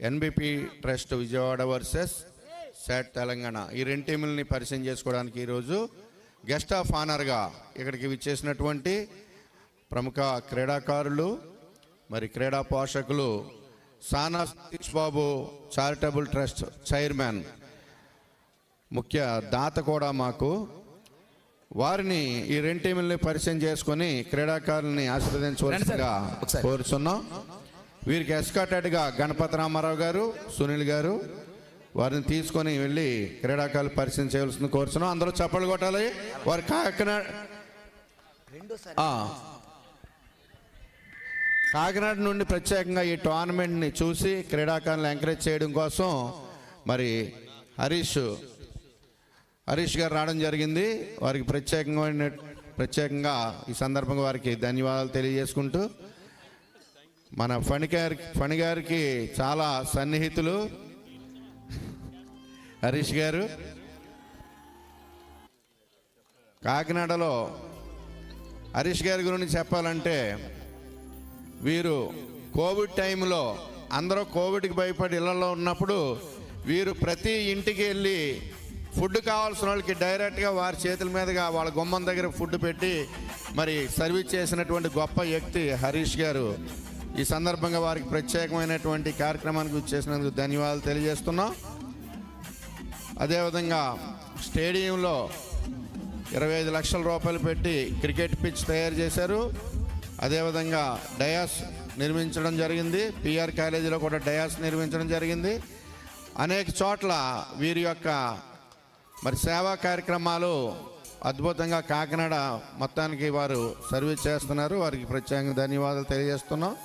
NBP trust Vijayawada versus SAT Telangana ఈ రెండు టీములని పరిచయం చేసుకోవడానికి ఈరోజు గెస్ట్ ఆఫ్ ఆనర్గా ఇక్కడికి విచ్చేసినటువంటి ప్రముఖ క్రీడాకారులు మరి క్రీడా పోషకులు Sana Satish Babu charitable trust chairman ముఖ్య దాత కూడా మాకు. వారిని ఈ రెండు టీముల్ని పరిచయం చేసుకొని క్రీడాకారుల్ని ఆశీర్వదించవలసిందిగా. కోరుతున్నాం వీరికి ఎస్కాటెడ్గా గణపతి రామారావు గారు సునీల్ గారు వారిని తీసుకొని వెళ్ళి క్రీడాకారులు పరిచయం చేయవలసింది కోరుతున్నాం అందరూ చప్పలు కొట్టాలి. వారి కాకినాడ కాకినాడ నుండి ప్రత్యేకంగా ఈ టోర్నమెంట్ని చూసి క్రీడాకారులను ఎంకరేజ్ చేయడం కోసం మరి హరీష్ హరీష్ గారు రావడం జరిగింది. వారికి ప్రత్యేకంగా ప్రత్యేకంగా ఈ సందర్భంగా వారికి ధన్యవాదాలు తెలియజేసుకుంటూ మన ఫణి గారి గారికి చాలా సన్నిహితులు. హరీష్ గారు. కాకినాడలో హరీష్ గారి గురించి చెప్పాలంటే వీరు కోవిడ్ టైంలో అందరూ కోవిడ్కి భయపడి ఇళ్ళలో ఉన్నప్పుడు వీరు ప్రతి ఇంటికి వెళ్ళి ఫుడ్ కావాల్సిన వాళ్ళకి డైరెక్ట్గా వారి చేతుల మీదుగా వాళ్ళ గుమ్మం దగ్గర ఫుడ్ పెట్టి మరి సర్వీస్ చేసినటువంటి గొప్ప వ్యక్తి హరీష్ గారు. ఈ సందర్భంగా వారికి ప్రత్యేకమైనటువంటి కార్యక్రమానికి చేసినందుకు ధన్యవాదాలు తెలియజేస్తున్నాం. అదేవిధంగా స్టేడియంలో ఇరవై ఐదు లక్షల రూపాయలు పెట్టి క్రికెట్ పిచ్ తయారు చేశారు. అదేవిధంగా డయాస్ నిర్మించడం జరిగింది. పిఆర్ కాలేజీలో కూడా డయాస్ నిర్మించడం జరిగింది. అనేక చోట్ల వీరి యొక్క మరి సేవా కార్యక్రమాలు అద్భుతంగా కాకినాడ మొత్తానికి వారు సర్వీస్ చేస్తున్నారు. వారికి ప్రత్యేకంగా ధన్యవాదాలు తెలియజేస్తున్నాం.